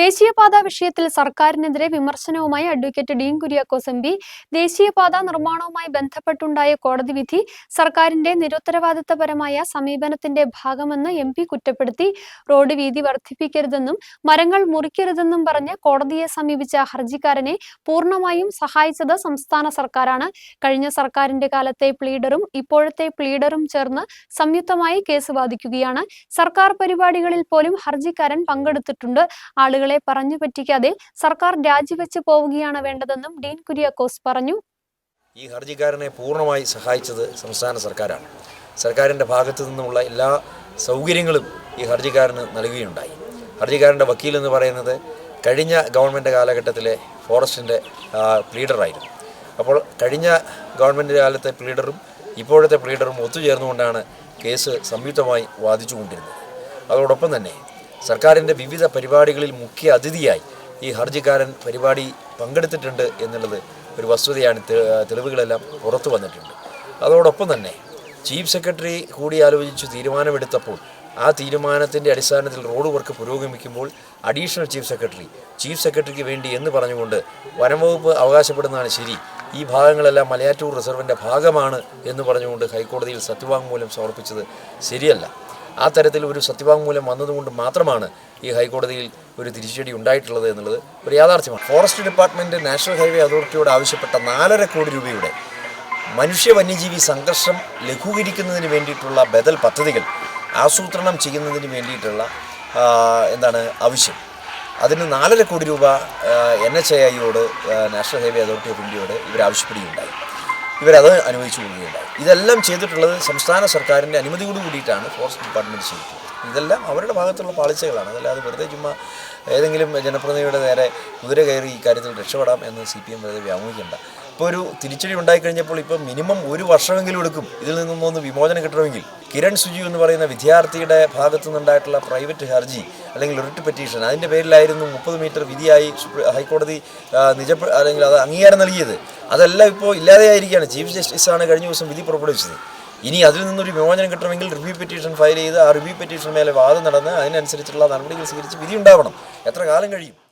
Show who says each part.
Speaker 1: ദേശീയപാത വിഷയത്തിൽ സർക്കാരിനെതിരെ വിമർശനവുമായി advocate Dean Kuriakose M P. ദേശീയപാത നിർമ്മാണവുമായി ബന്ധപ്പെട്ടുണ്ടായ കോടതി വിധി സർക്കാരിന്റെ നിരുത്തരവാദിത്തപരമായ സമീപനത്തിന്റെ ഭാഗമെന്ന് എം പി കുറ്റപ്പെടുത്തി. റോഡ് വീതി വർദ്ധിപ്പിക്കരുതെന്നും മരങ്ങൾ മുറിക്കരുതെന്നും പറഞ്ഞ് കോടതിയെ സമീപിച്ച ഹർജിക്കാരനെ പൂർണമായും സഹായിച്ചത് സംസ്ഥാന സർക്കാരാണ്. കഴിഞ്ഞ സർക്കാരിന്റെ കാലത്തെ പ്ലീഡറും ഇപ്പോഴത്തെ പ്ലീഡറും ചേർന്ന് സംയുക്തമായി കേസ് വാദിക്കുകയാണ്. സർക്കാർ പരിപാടികളിൽ പോലും ഹർജിക്കാരൻ പങ്കെടുത്തിട്ടുണ്ട്. ആളുകളെ പറഞ്ഞു പറ്റിക്കാതെ സർക്കാർ രാജിവെച്ച് പോവുകയാണ് വേണ്ടതെന്നും ഡീൻ കുര്യാക്കോസ് പറഞ്ഞു.
Speaker 2: ഈ ഹർജിക്കാരനെ പൂർണമായി സഹായിച്ചത് സംസ്ഥാന സർക്കാരാണ്. സർക്കാരിന്റെ ഭാഗത്തു നിന്നുമുള്ള എല്ലാ സൗകര്യങ്ങളും ഈ ഹർജിക്കാരന് നൽകുകയുണ്ടായി. ഹർജിക്കാരന്റെ വക്കീൽ എന്ന് പറയുന്നത് കഴിഞ്ഞ ഗവൺമെന്റ് കാലഘട്ടത്തിലെ ഫോറസ്റ്റിന്റെ പ്ലീഡറായിരുന്നു. അപ്പോൾ കഴിഞ്ഞ ഗവൺമെന്റ് കാലത്തെ പ്ലീഡറും ഇപ്പോഴത്തെ പ്ലീഡറും ഒത്തുചേർന്നുകൊണ്ടാണ് കേസ് സംയുക്തമായി വാദിച്ചുകൊണ്ടിരുന്നത്. അതോടൊപ്പം തന്നെ സർക്കാരിന്റെ വിവിധ പരിപാടികളിൽ മുഖ്യ അതിഥിയായി ഈ ഹർജിക്കാരൻ പരിപാടി പങ്കെടുത്തിട്ടുണ്ട് എന്നുള്ളത് ഒരു വസ്തുതയാണ് തെളിവുകളെല്ലാം പുറത്തു വന്നിട്ടുണ്ട്. അതോടൊപ്പം തന്നെ ചീഫ് സെക്രട്ടറി കൂടി ആലോചിച്ച് തീരുമാനമെടുത്തപ്പോൾ ആ തീരുമാനത്തിന്റെ അടിസ്ഥാനത്തിൽ റോഡ് വർക്ക് പുരോഗമിക്കുമ്പോൾ അഡീഷണൽ ചീഫ് സെക്രട്ടറി ചീഫ് സെക്രട്ടറിക്ക് വേണ്ടി എന്ന് പറഞ്ഞുകൊണ്ട് വനംവകുപ്പ് അവകാശപ്പെടുന്നതാണ് ശരി. ഈ ഭാഗങ്ങളെല്ലാം മലയാറ്റൂർ റിസർവിന്റെ ഭാഗമാണ് എന്ന് പറഞ്ഞുകൊണ്ട് ഹൈക്കോടതിയിൽ സത്യവാങ്മൂലം സമർപ്പിച്ചത് ശരിയല്ല. ആ തരത്തിൽ ഒരു സത്യവാങ്മൂലം വന്നതുകൊണ്ട് മാത്രമാണ് ഈ ഹൈക്കോടതിയിൽ ഒരു തിരിച്ചടി ഉണ്ടായിട്ടുള്ളത് എന്നുള്ളത് ഒരു യാഥാർത്ഥ്യമാണ്. ഫോറസ്റ്റ് ഡിപ്പാർട്ട്മെന്റ് നാഷണൽ ഹൈവേ അതോറിറ്റിയോട് ആവശ്യപ്പെട്ട നാലര കോടി രൂപയുടെ മനുഷ്യ വന്യജീവി സംഘർഷം ലഘൂകരിക്കുന്നതിന് വേണ്ടിയിട്ടുള്ള ബദൽ പദ്ധതികൾ ആസൂത്രണം ചെയ്യുന്നതിന് വേണ്ടിയിട്ടുള്ള എന്താണ് ആവശ്യം. അതിന് നാലര കോടി രൂപ എൻ എച്ച് ഐ ഐയോട് നാഷണൽ ഹൈവേ അതോറിറ്റി ഓഫ് ഇന്ത്യയോട് ഇവർ ആവശ്യപ്പെടുകയുണ്ടായി. ഇവരത് അനുവദിച്ചു കൊടുക്കുകയുണ്ടായി. ഇതെല്ലാം ചെയ്തിട്ടുള്ളത് സംസ്ഥാന സർക്കാരിന്റെ അനുമതിയോട് കൂടിയിട്ടാണ് ഫോറസ്റ്റ് ഡിപ്പാർട്ട്മെന്റ് ചെയ്തിട്ടുള്ളത്. ഇതെല്ലാം അവരുടെ ഭാഗത്തുള്ള പാളിച്ചകളാണ്. അതല്ലാതെ വെറുതെ ചുമ്മാ ഏതെങ്കിലും ജനപ്രതിനിധിയുടെ നേരെ കുതിര കയറി ഈ കാര്യത്തിൽ രക്ഷപ്പെടാം എന്ന് സി പി എം വെറുതെ വ്യാമോഹിക്കേണ്ട. ഇപ്പോൾ ഒരു തിരിച്ചടി ഉണ്ടായിക്കഴിഞ്ഞപ്പോൾ ഇപ്പോൾ മിനിമം ഒരു വർഷമെങ്കിലും എടുക്കും. ഇതിൽ നിന്നും ഒന്ന് വിമോചനം കിട്ടണമെങ്കിൽ. കിരൺ സുജു എന്ന് പറയുന്ന വിദ്യാർത്ഥിയുടെ ഭാഗത്തു നിന്നുണ്ടായിട്ടുള്ള പ്രൈവറ്റ് ഹർജി അല്ലെങ്കിൽ റിട്ട് പെറ്റീഷൻ അതിന്റെ പേരിലായിരുന്നു മുപ്പത് മീറ്റർ വിധിയായി ഹൈക്കോടതി നിജ അല്ലെങ്കിൽ അത് അംഗീകാരം നൽകിയത്. അതെല്ലാം ഇപ്പോൾ ഇല്ലാതെയായിരിക്കുകയാണ്. ചീഫ് ജസ്റ്റിസാണ് കഴിഞ്ഞ ദിവസം വിധി പുറപ്പെടുവിച്ചത്. ഇനി അതിൽ നിന്നൊരു വിമോചനം കിട്ടണമെങ്കിൽ റിവ്യൂ പെറ്റീഷൻ ഫയൽ ചെയ്ത് ആ റിവ്യൂ പെറ്റീഷൻ മേലെ വാദം നടന്ന് അതിനനുസരിച്ചുള്ള നടപടികൾ സ്വീകരിച്ച് വിധി ഉണ്ടാവണം. എത്ര കാലം കഴിയും?